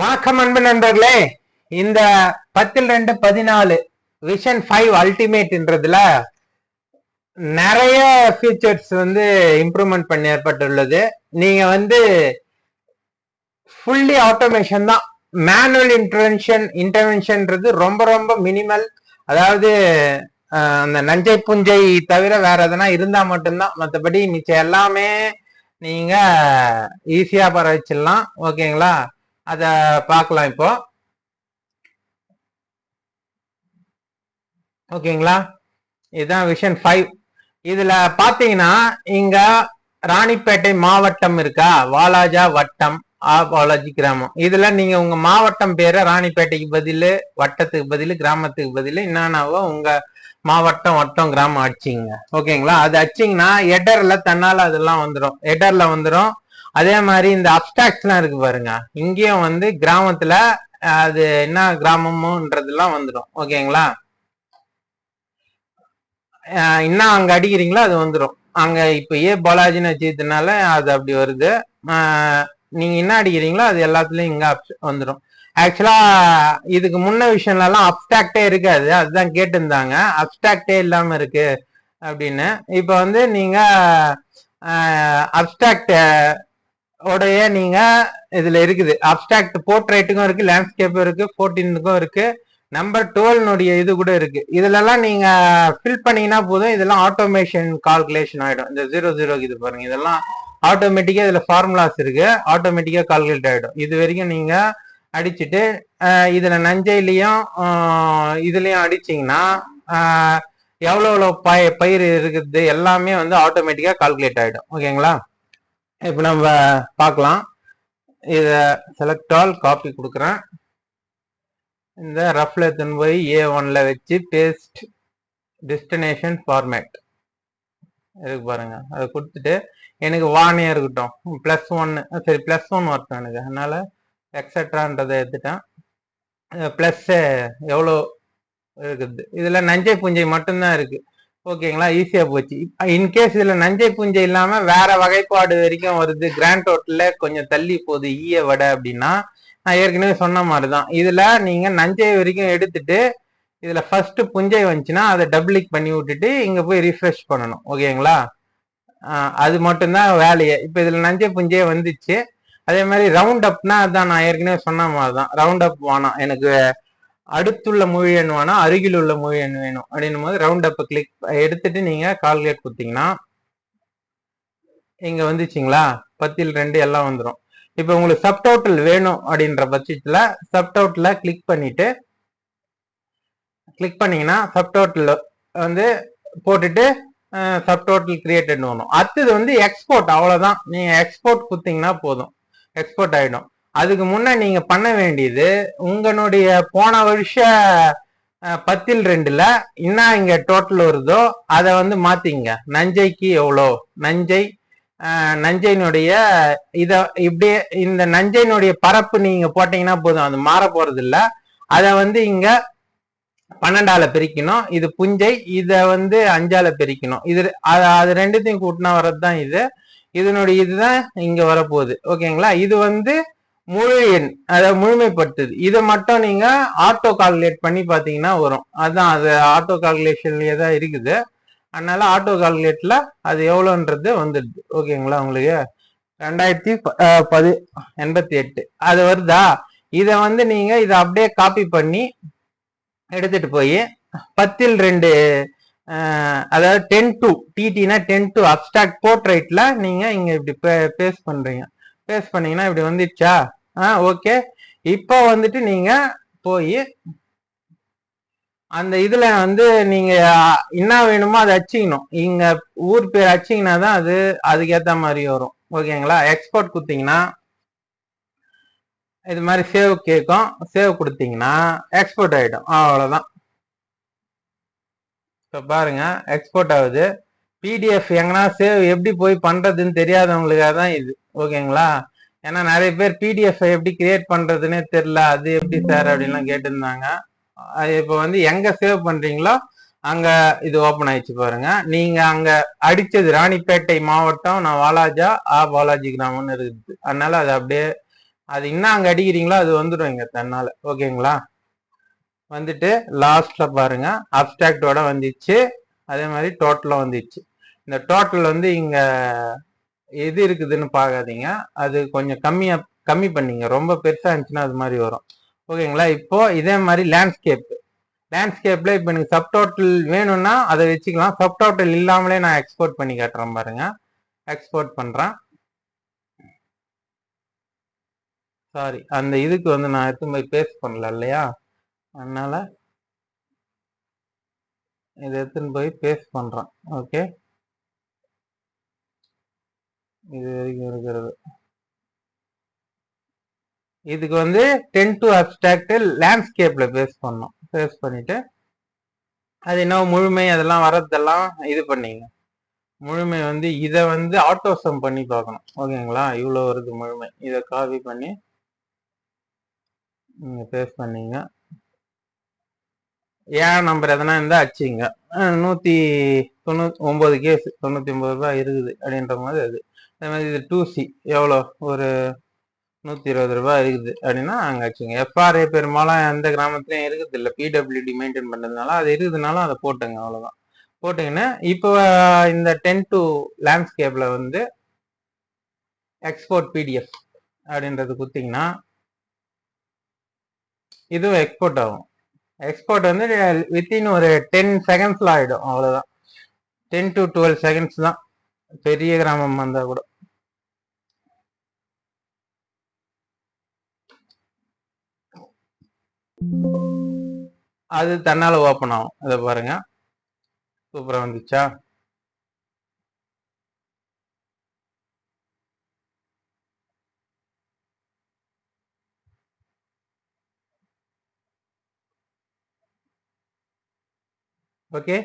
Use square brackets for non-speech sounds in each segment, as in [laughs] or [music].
வணக்கம் அன்பு நண்பர்களே இந்த பத்தில் ரெண்டு பதினாலு விஷன் ஃபைவ் அல்டிமேட்ன்றதுல நிறைய ஃபீச்சர்ஸ் வந்து இம்ப்ரூவ்மெண்ட் பண்ணி ஏற்பட்டுள்ளது. நீங்க வந்து ஃபுல்லி ஆட்டோமேஷன் தான். மேனுவல் இன்டர்வென்ஷன் இன்டர்வென்ஷன்ன்றது ரொம்ப ரொம்ப மினிமல் அதாவது அந்த நஞ்சை புஞ்சை தவிர வேற எதனா இருந்தா மட்டும்தான். மற்றபடி மிச்சம் எல்லாமே நீங்க ஈஸியா பரவச்சிடலாம். ஓகேங்களா அதை பார்க்கலாம் இப்போ. ஓகேங்களா? இதுதான் விஷன் ஃபைவ் இதுல பாத்தீங்கன்னா இங்க ராணிப்பேட்டை மாவட்டம் இருக்கா? வாலாஜா வட்டம் ஆ கிராமம். இதுல நீங்க உங்க மாவட்டம் பேரை ராணிப்பேட்டைக்கு பதிலு வட்டத்துக்கு பதிலு கிராமத்துக்கு பதில் என்னன்னாவோ உங்க மாவட்டம் வட்டம் கிராமம் அடிச்சிங்க. ஓகேங்களா? அது அடிச்சிங்கன்னா எடர்ல தன்னால அதெல்லாம் வந்துடும் எடர்ல வந்துடும் அதே மாதிரி இந்த அப்டாக்ஸ்லாம் இருக்கு பாருங்க. இங்கேயும் வந்து கிராமத்துல அது என்ன கிராமமுன்றதெல்லாம் வந்துடும் ஓகேங்களா? இன்னும் என்ன அங்க அடிக்கிறீங்களோ அது வந்துடும் அங்க இப்ப ஏ பாலாஜின்னு வச்சதுனால அது அப்படி வருது. நீங்க என்ன அடிக்கிறீங்களோ அது எல்லாத்துலயும் இங்க வந்துடும் ஆக்சுவலா இதுக்கு முன்ன விஷயம்ல எல்லாம் அப்டாக்டே இருக்காது. அதுதான் கேட்டிருந்தாங்க. அப்டாக்டே இல்லாம இருக்கு அப்படின்னு. இப்ப வந்து நீங்க அப்டாக்ட் உடைய நீங்க இதுல இருக்குது. அப்டாக்ட் போர்ட்ரேட்டுக்கும் இருக்கு லேண்ட்ஸ்கேப்பும் இருக்கு ஃபோர்டீனுக்கும் இருக்கு. நம்பர் டுவெல்னுடைய இது கூட இருக்கு. இதுலலாம் நீங்க ஃபில் பண்ணீங்கன்னா போதும். இதெல்லாம் ஆட்டோமேஷன் கால்குலேஷன் ஆயிடும். இந்த ஜீரோ ஜீரோ இது பாருங்க. இதெல்லாம் ஆட்டோமேட்டிக்கா இதுல ஃபார்முலாஸ் இருக்கு. ஆட்டோமேட்டிக்கா கால்குலேட் ஆயிடும். இது வரைக்கும் நீங்க அடிச்சுட்டு இதுல நஞ்சையிலையும் இதுலயும் அடிச்சீங்கன்னா எவ்வளோ எவ்வளோ பய பயிர் இருக்குது எல்லாமே வந்து ஆட்டோமேட்டிக்காக கால்குலேட் ஆகிடும் ஓகேங்களா இப்போ நம்ம பார்க்கலாம். இத செலக்ட் ஆல் காப்பி கொடுக்குறேன். இந்த ரஃப்ல எடுத்துன்னு போய் ஏ ஒன்ல வச்சு பேஸ்ட் டெஸ்டினேஷன் ஃபார்மேட் இருக்கு பாருங்க. அதை கொடுத்துட்டு எனக்கு வானே இருக்கட்டும். ப்ளஸ் ஒன்னு சரி ப்ளஸ் ஒன் வரட்டும் எனக்கு. அதனால எக்ஸட்ரான்றதை எடுத்துட்டேன். ப்ளஸ்ஸு எவ்வளோ இருக்குது? இதுல நஞ்சை புஞ்சை மட்டும்தான் இருக்கு. ஓகேங்களா? ஈஸியா போச்சு. இன்கேஸ் இதுல நஞ்சை புஞ்சை இல்லாம வேற வகைப்பாடு வரைக்கும் வருது கிராண்ட் ஹோட்டல்ல கொஞ்சம் தள்ளி போகுது e ஈய வடை அப்படின்னா நான் ஏற்கனவே சொன்ன மாதிரி தான் இதுல நீங்க நஞ்சை வரைக்கும் எடுத்துட்டு இதுல ஃபர்ஸ்ட் புஞ்சை வந்துச்சுன்னா அதை டபுளிக் பண்ணி விட்டுட்டு இங்க போய் ரிஃப்ரெஷ் பண்ணணும். ஓகேங்களா? அது மட்டும்தான் வேலையே. இப்போ இதுல நஞ்சை புஞ்சே வந்துச்சு. அதே மாதிரி ரவுண்ட் அப்னா அதான் நான் ஏற்கனவே சொன்ன மாதிரி தான் ரவுண்ட் அப் வேணாம் எனக்கு அடுத்துள்ள மொழி எண் வேணாம் அருகில் உள்ள மொழி எண் வேணும்? அப்படின்னும் போது ரவுண்ட் அப் கிளிக் எடுத்துட்டு நீங்க கால்குலேட் கொடுத்தீங்கன்னா இங்க வந்துச்சுங்களா? பத்தில் ரெண்டு எல்லாம் வந்துடும் இப்போ உங்களுக்கு சப்டோட்டல் வேணும் அப்படின்ற பட்சத்துல சப்டோட்டல கிளிக் பண்ணிட்டு கிளிக் பண்ணீங்கன்னா சப்டோட்டல் வந்து போட்டுட்டு சப்டோட்டல் கிரியேட்டட் வரும். அடுத்தது வந்து எக்ஸ்போர்ட் அவ்வளவுதான். நீங்க எக்ஸ்போர்ட் கொடுத்தீங்கன்னா போதும். எக்ஸ்போர்ட் ஆயிடும். அதுக்கு முன்ன நீங்க பண்ண வேண்டியது உங்களுடைய போன வருஷ பத்தில் ரெண்டுல என்ன இங்க டோட்டல் வருதோ அதை வந்து மாத்திங்க. நஞ்சைக்கு எவ்வளோ நஞ்சை நஞ்சையினுடைய இத இப்படியே இந்த நஞ்சையினுடைய பரப்பு நீங்க போட்டீங்கன்னா போதும். அது மாற போறது இல்ல அதை வந்து இங்க பன்னெண்டால பிரிக்கணும். இது புஞ்சை இத வந்து அஞ்சால பிரிக்கணும். இது அது அது ரெண்டுத்தையும் கூட்டினா வர்றதுதான் இது. இதனுடைய இதுதான் இங்க வரப்போகுது. ஓகேங்களா? இது வந்து முழு எண் அதாவது முழுமைப்படுத்துது. இதை மட்டும் நீங்க ஆட்டோ கால்குலேட் பண்ணி பாத்தீங்கன்னா வரும். அதுதான் அது ஆட்டோ கால்குலேஷன்லயே தான் இருக்குது. அதனால ஆட்டோ கால்குலேட்ல அது எவ்வளோன்றது வந்துடுது. ஓகேங்களா உங்களுக்கு? ரெண்டாயிரத்தி ப- பதி எண்பத்தி எட்டு. அது வருதா? இதை வந்து நீங்க இதை அப்படியே காப்பி பண்ணி எடுத்துட்டு போய் பத்தில் ரெண்டு அதாவது டென் டூ டிடினா டென் டூ அப்டாக்ட் போர்ட்ரைட்ல நீங்க இங்க இப்படி பேஸ்ட் பண்றீங்க. பேஸ்ட் பண்ணீங்கன்னா இப்படி வந்துடுச்சா? ஆ ஓகே. இப்போ வந்துட்டு நீங்க போய் அந்த இதுல வந்து நீங்க என்ன வேணுமோ அதை அச்சிக்கணும். இங்க ஊர் பேர் அச்சிங்கன்னா தான் அது அதுக்கேத்த மாதிரி வரும். ஓகேங்களா? எக்ஸ்போர்ட் கொடுத்தீங்கன்னா இது மாதிரி சேவ் கேட்கும் சேவ் கொடுத்தீங்கன்னா எக்ஸ்போர்ட் ஆகிடும் அவ்வளோதான் இப்போ பாருங்க எக்ஸ்போர்ட் ஆகுது. பிடிஎஃப் எங்கன்னா சேவ் எப்படி போய் பண்ணுறதுன்னு தெரியாதவங்களுக்காக தான் இது. ஓகேங்களா? ஏன்னா நிறைய பேர் பிடிஎஃப் எப்படி கிரியேட் பண்றதுன்னே தெரியல அது எப்படி சார் அப்படின்லாம் கேட்டிருந்தாங்க. இப்போ வந்து எங்க சேவ் பண்றீங்களோ அங்க இது ஓபன் ஆயிடுச்சு பாருங்க. நீங்க அங்க அடிச்சது ராணிப்பேட்டை மாவட்டம் நான் வாலாஜா ஆ பாலாஜி கிராமம்னு இருக்குது. அதனால அது அப்படியே அது இன்னும் அங்க அடிக்கிறீங்களோ அது வந்துடும் இங்க தன்னால. ஓகேங்களா? வந்துட்டு லாஸ்ட்ல பாருங்க. அப்டாக்டோட வந்துச்சு. அதே மாதிரி டோட்டலும் வந்துச்சு. இந்த டோட்டல் வந்து இங்க எது இருக்குதுன்னு பார்க்காதீங்க அது கொஞ்சம் கம்மியா கம்மி பண்ணீங்க. ரொம்ப பெருசா இருந்துச்சுன்னா அது மாதிரி வரும். ஓகேங்களா? இப்போ இதே மாதிரி லேண்ட்ஸ்கேப் லேண்ட்ஸ்கேப்ல இப்போ எனக்கு சப்டோட்டல் வேணும்னா அதை வச்சுக்கலாம். சப்டோட்டல் இல்லாமலே நான் எக்ஸ்போர்ட் பண்ணி காட்டுறேன் பாருங்க. எக்ஸ்போர்ட் பண்றேன். சாரி அந்த இதுக்கு வந்து நான் எடுத்து போய் பேஸ்ட் பண்ணல இல்லையா? அதனால இதை எடுத்துன்னு போய் பேஸ்ட் பண்றேன். ஓகே இது வரைக்கும் இருக்கிறது. இதுக்கு வந்து டென் டு அப்டாக்ட் லேண்ட்ஸ்கேப்ல பேஸ் பண்ணோம் பேஸ் பண்ணிட்டு அது என்ன முழுமை அதெல்லாம் வர்றதெல்லாம் இது பண்ணிங்க. முழுமை வந்து இதை வந்து ஆட்டோசம் பண்ணி பார்க்கணும். ஓகேங்களா? இவ்வளோ வருது முழுமை. இதை காப்பி பண்ணி நீங்கள் பேஸ் பண்ணிங்க. ஏன் நம்பர் எதனா இருந்தால் அடிச்சிங்க. நூற்றி தொண்ணூ ஒம்பது கேஸ் தொண்ணூற்றி ஒம்பது ரூபாய் இருக்குது அப்படின்ற மாதிரி அது. அதே மாதிரி இது டூ சி எவ்வளோ? ஒரு நூற்றி இருபது ரூபாய் இருக்குது அப்படின்னா அங்கே வச்சுங்க எஃப்ஆர்ஏ பெரும்பாலும் எந்த கிராமத்துலையும் இருக்குது இல்லை. பிடபிள்யூடி மெயின்டைன் பண்ணுறதுனால அது இருக்குதுனாலும் அதை போட்டுங்க அவ்வளோதான் போட்டிங்கன்னா இப்போ இந்த டென் டு லேண்ட்ஸ்கேப்பில் வந்து எக்ஸ்போர்ட் பிடிஎஃப் அப்படின்றது கொடுத்தீங்கன்னா இதுவும் எக்ஸ்போர்ட் ஆகும். எக்ஸ்போர்ட் வந்து வித்தின் ஒரு டென் செகண்ட்ஸில் ஆகிடும் அவ்வளோதான் டென் டு டுவெல் செகண்ட்ஸ் தான். பெரிய கிராமம் வந்தா கூட. அது தன்னால ஓப்பன் ஆகும். இதை பாருங்க. சூப்பரா வந்துச்சா? ஓகே.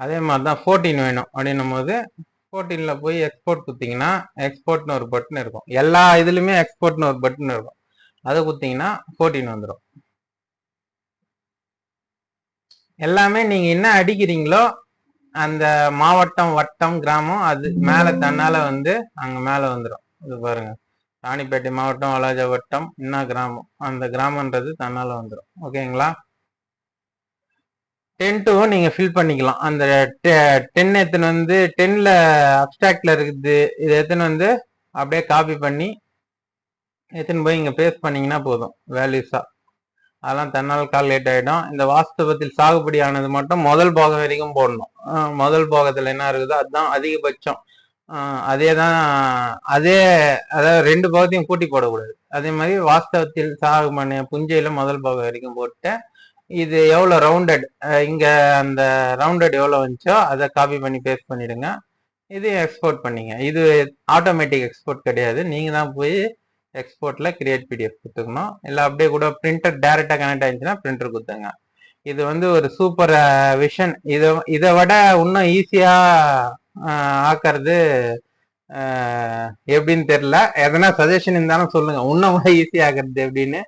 அதே மாதிரி தான் ஃபோர்டீன் வேணும் அப்படின்னும் போது ஃபோர்டீனில் போய் எக்ஸ்போர்ட் குத்திங்கன்னா எக்ஸ்போர்ட்னு ஒரு பட்டன் இருக்கும். எல்லா இதுலையுமே எக்ஸ்போர்ட்னு ஒரு பட்டன் இருக்கும். அதை குத்திங்கன்னா ஃபோர்டீன் வந்துடும் எல்லாமே நீங்க என்ன அடிக்கிறீங்களோ அந்த மாவட்டம் வட்டம் கிராமம் அது மேல தன்னால வந்து அங்க மேல வந்துடும் இது பாருங்க. ராணிப்பேட்டை மாவட்டம் வாலாஜா வட்டம் என்ன கிராமம். அந்த கிராமன்றது தன்னால வந்துடும் ஓகேங்களா? டென்ட்டும் நீங்கள் ஃபில் பண்ணிக்கலாம். அந்த டென் எத்தனை வந்து டென்னில் அப்டாக்டில் இருக்குது. இது எத்தனை வந்து அப்படியே காப்பி பண்ணி எத்தனை போய் இங்கே பேஸ்ட் பண்ணிங்கன்னா போதும் வேல்யூஸாக அதெல்லாம் தன்னால் கால்குலேட் ஆகிடும் இந்த வாஸ்தவத்தில் சாகுபடி ஆனது மட்டும் முதல் போகம் வரைக்கும் போடணும். முதல் போகத்தில் என்ன இருக்குதோ அதுதான் அதிகபட்சம். அதே தான் அதே அதாவது ரெண்டு பாகத்தையும் கூட்டி போடக்கூடாது. அதே மாதிரி வாஸ்தவத்தில் சாகு புஞ்சையில் முதல் போகம் வரைக்கும் போட்டு இது எவ்வளோ ரவுண்டட் இங்கே அந்த ரவுண்டட் எவ்வளோ வந்துச்சோ அதை காப்பி பண்ணி பேஸ்ட் பண்ணிடுங்க. இது எக்ஸ்போர்ட் பண்ணிங்க. இது ஆட்டோமேட்டிக் எக்ஸ்போர்ட் கிடையாது. நீங்கள் தான் போய் எக்ஸ்போர்ட்டில் கிரியேட் பிடிஎஃப் கொடுத்துக்கணும். இல்லை அப்படியே கூட பிரிண்டர் டேரெக்டாக கனெக்ட் ஆயிடுச்சுன்னா பிரிண்டர் கொடுத்துங்க. இது வந்து ஒரு சூப்பர் விஷன் இதை இதை விட இன்னும் ஈஸியாக ஆக்கிறது எப்படின்னு தெரியல. எதனா சஜஷன் இருந்தாலும் சொல்லுங்கள் இன்னும் [laughs] ஈஸியாக ஆக்கிறது எப்படின்னு.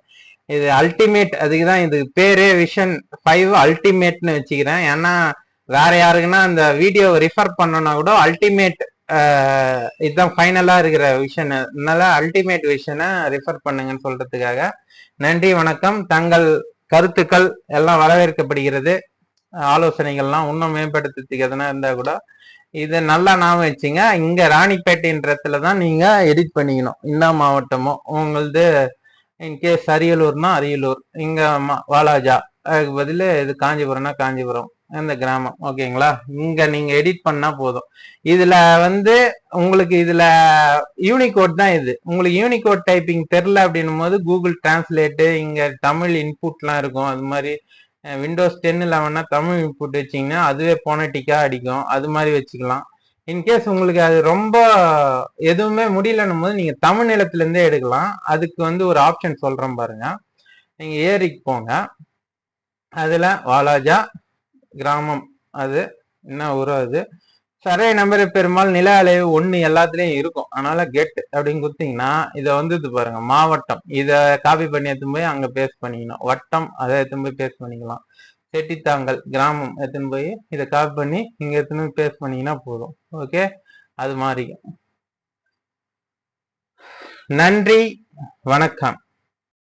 இது அல்டிமேட் அதுக்கு தான் இது பேரு விஷன் ஃபைவ் அல்டிமேட்னு வச்சுக்கிறேன். ஏன்னா வேற யாருக்குன்னா அந்த வீடியோ ரிஃபர் பண்ணனா கூட அல்டிமேட் இதுதான் ஃபைனலா இருக்கிற விஷன் அதனால அல்டிமேட் விஷனை ரிஃபர் பண்ணுங்கன்னு சொல்றதுக்காக நன்றி வணக்கம். தங்கள் கருத்துக்கள் எல்லாம் வரவேற்கப்படுகிறது. ஆலோசனைகள்லாம் இன்னும் மேம்படுத்துறதுக்கு எதனா இருந்தா கூட இதை நல்லா ஞாபகம் வச்சுங்க. இங்க ராணிப்பேட்டைன்றதுல தான் நீங்க எடிட் பண்ணிக்கணும். இந்த மாவட்டமும் உங்களது இன்கேஸ் அரியலூர்னா அரியலூர். இங்க வாலாஜா. அதுக்கு பதில் இது காஞ்சிபுரம்னா காஞ்சிபுரம் இந்த கிராமம். ஓகேங்களா? இங்க நீங்க எடிட் பண்ணா போதும். இதுல வந்து உங்களுக்கு இதுல யூனிகோட் தான் இது. உங்களுக்கு யூனிகோட் டைப்பிங் தெரில அப்படின்னும் போது கூகுள் டிரான்ஸ்லேட்டு இங்க தமிழ் இன்புட்லாம் இருக்கும். அது மாதிரி விண்டோஸ் டென் லெவன்னா தமிழ் இன்புட் வச்சிங்கன்னா அதுவே போனட்டிக்காக அடிக்கும். அது மாதிரி வச்சுக்கலாம். இன்கேஸ் உங்களுக்கு அது ரொம்ப எதுவுமே முடியலன்னும் போது நீங்க தமிழ் நிலத்துல இருந்தே எடுக்கலாம். அதுக்கு வந்து ஒரு ஆப்ஷன் சொல்றேன் பாருங்க. நீங்க ஏரிக்கு போங்க. அதுல வாலாஜா கிராமம். அது என்ன ஊரோ அது. சர்வே நம்பர் பெரும்பாலும் நில அலைவு ஒண்ணு எல்லாத்துலயும் இருக்கும். அதனால கெட் அப்படின்னு கொடுத்தீங்கன்னா இதை வந்து இது பாருங்க மாவட்டம். இதை காப்பி பண்ணி எடுத்துன்னு போய் அங்க பேஸ்ட் பண்ணிக்கணும். வட்டம் அதை எடுத்துன்னு போய் பேஸ்ட் பண்ணிக்கலாம். செட்டித்தாங்கல் கிராமம் எடுத்துன்னு போய் இதை காப்பி பண்ணி இங்க எடுத்துன்னு பேஸ்ட் பண்ணீங்கன்னா போதும். ஓகே அது மாறி நன்றி. வணக்கம்.